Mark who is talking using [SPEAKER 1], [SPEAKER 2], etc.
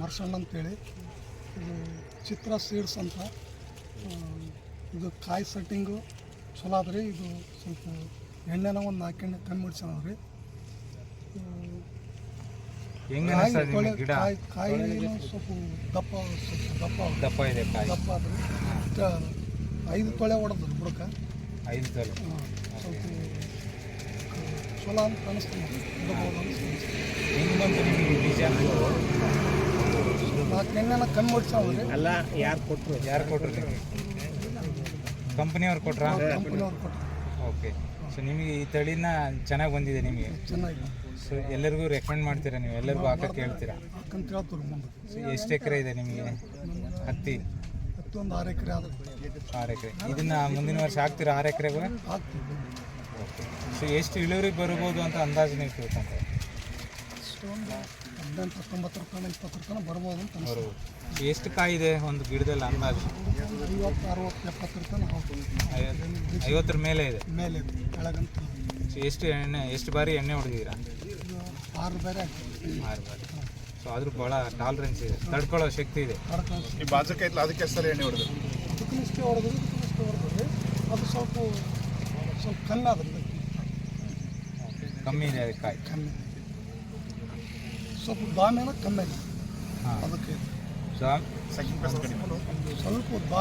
[SPEAKER 1] ಮರ್ಸಣ್ಣ ಅಂತೇಳಿ. ಇದು ಚಿತ್ರ ಸೀಡ್ಸ್ ಅಂತ. ಇದು ಕಾಯಿ ಸೆಟ್ಟಿಂಗು ಚಲೋ ಅದ್ರಿ ಇದು ಸ್ವಲ್ಪ ಎಣ್ಣೆನ ಒಂದು ನಾಲ್ಕು ಎಣ್ಣೆ ಕಮ್ಮಿ ಮಾಡ್ಸ್ಯಾನವ್ರಿ ಕಾಯಿ ಕಾಯಿ ಸ್ವಲ್ಪ ದಪ್ಪ ಸ್ವಲ್ಪ ದಪ್ಪ.
[SPEAKER 2] ದಪ್ಪ ಇದೆ ಕಾಯಿ.
[SPEAKER 1] ದಪ್ಪ ಆದ್ರಿ ಇಷ್ಟ ಐದು ತೊಳೆ ಹೊಡೆದ್ರಿ ಬುಡಕ.
[SPEAKER 2] ಐದು ತೊಳೆ.
[SPEAKER 1] ಸ್ವಲ್ಪ ಚಲೋ ಅಂತ ಅನಿಸ್ತೀನಿ
[SPEAKER 2] ಹೆಂಗೆ ಬಂತು ನಿಮಗೆ ಬೀಜ
[SPEAKER 1] ಕಮ್ಮಿ
[SPEAKER 3] ಅಲ್ಲ ಯಾರು ಕೊಟ್ಟರು
[SPEAKER 2] ಯಾರು ಕೊಟ್ರು? ನಿಮಗೆ ಕಂಪ್ನಿಯವ್ರು ಕೊಟ್ರಾ?
[SPEAKER 1] ಕಂಪನಿಯವ್ರು ಕೊಟ್ಟರು
[SPEAKER 2] ಓಕೆ. ಸೊ ನಿಮಗೆ ಈ ತಳಿನ ಚೆನ್ನಾಗಿ ಬಂದಿದೆ ನಿಮಗೆ?
[SPEAKER 1] ಚೆನ್ನಾಗಿ
[SPEAKER 2] ಸೊ ಎಲ್ಲರಿಗೂ ರೆಕಮೆಂಡ್ ಮಾಡ್ತೀರಾ ನೀವು? ಎಲ್ಲರಿಗೂ ಹಾಕಕ್ಕೆ ಹೇಳ್ತೀರಾ?
[SPEAKER 1] ಹಾಕಂತ ಹೇಳ್ತೀವಿ ಮುಂದೆ
[SPEAKER 2] ಸೊ ಎಷ್ಟು ಎಕರೆ ಇದೆ ನಿಮಗೆ? ಹತ್ತಿ?
[SPEAKER 1] ಹತ್ತೊಂದು ಆರು ಎಕರೆ ಆದ್ರೆ
[SPEAKER 2] ಆರು ಎಕರೆ. ಇದನ್ನ ಮುಂದಿನ ವರ್ಷ ಹಾಕ್ತೀರಾ ಆರು ಎಕರೆಗೂ?
[SPEAKER 1] ಹಾಕ್ತೀವಿ.
[SPEAKER 2] ಸೊ ಎಷ್ಟು ಇಳುವರಿ ಬರ್ಬೋದು ಅಂತ ಅಂದಾಜು ನೀವು ತಿಳ್ಕೊಂಡ್ರೆ?
[SPEAKER 1] ಹದಿನೆಂಟು ಹತ್ತೊಂಬತ್ತು ರೂಪಾಯಿ ಇಪ್ಪತ್ತು ರೂಪಾಯಿ ಬರ್ಬೋದು ಅಂತ ಅನಿಸ್ತದೆ
[SPEAKER 2] ಎಷ್ಟು ಕಾಯಿ ಇದೆ ಒಂದು ಗಿಡದಲ್ಲಿ ಅಂದಾಜು?
[SPEAKER 1] ಒಂದು ಐವತ್ತು ಅರವತ್ತು ಎಪ್ಪತ್ತು ರೂಪಾಯಿ
[SPEAKER 2] ಐವತ್ತು ಐವತ್ತರ ಮೇಲೆ ಇದೆ?
[SPEAKER 1] ಮೇಲೆ ಇದೆ, ಕೆಳಗಂತ
[SPEAKER 2] ಸೊ ಎಷ್ಟು ಎಣ್ಣೆ ಎಷ್ಟು ಬಾರಿ ಎಣ್ಣೆ ಹೊಡೆದಿದ್ದೀರಾ?
[SPEAKER 1] ಇದು ಆರು ಬೇರೆ ಆಗ್ತದೆ
[SPEAKER 2] ಆರು ಬಾರಿ. ಸೊ ಆದ್ರೂ ಭಾಳ ಟಾಲರೆನ್ಸ್ ಇದೆ. ತಡ್ಕೊಳ್ಳೋ ಶಕ್ತಿ ಇದೆ.
[SPEAKER 1] ಕಡ್ಕೊಂಡು
[SPEAKER 4] ಈ ಬಾಜಕ ಐತ್ಲ ಅದಕ್ಕೆ ಸರಿ ಎಣ್ಣೆ ಹೊಡೆದು?
[SPEAKER 1] ಅದಕ್ಕೂ ಇಷ್ಟೇ ಹೊಡೆದ್ರಿ ಇದಕ್ಕೂ ಇಷ್ಟೇ ಹೊಡೆದ್ರಿ ಅದು ಸ್ವಲ್ಪ ಸ್ವಲ್ಪ ಕಮ್ಮಿ ಆದ್ರಿ.
[SPEAKER 2] ಕಮ್ಮಿ ಇದೆ ಕಾಯಿ.
[SPEAKER 1] ಕಮ್ಮಿ. ಸ್ವಲ್ಪ ದಾಮೇನ ಕಮ್ಮಿ ಆಗಿದೆ.
[SPEAKER 2] ಹಾಂ.
[SPEAKER 1] ಅದಕ್ಕೆ
[SPEAKER 2] ಸೊ
[SPEAKER 4] ಸೆಕೆಂಡ್ ಪೇಸ್ ಕಡಿಮೆ.
[SPEAKER 1] ಸ್ವಲ್ಪ ದಾ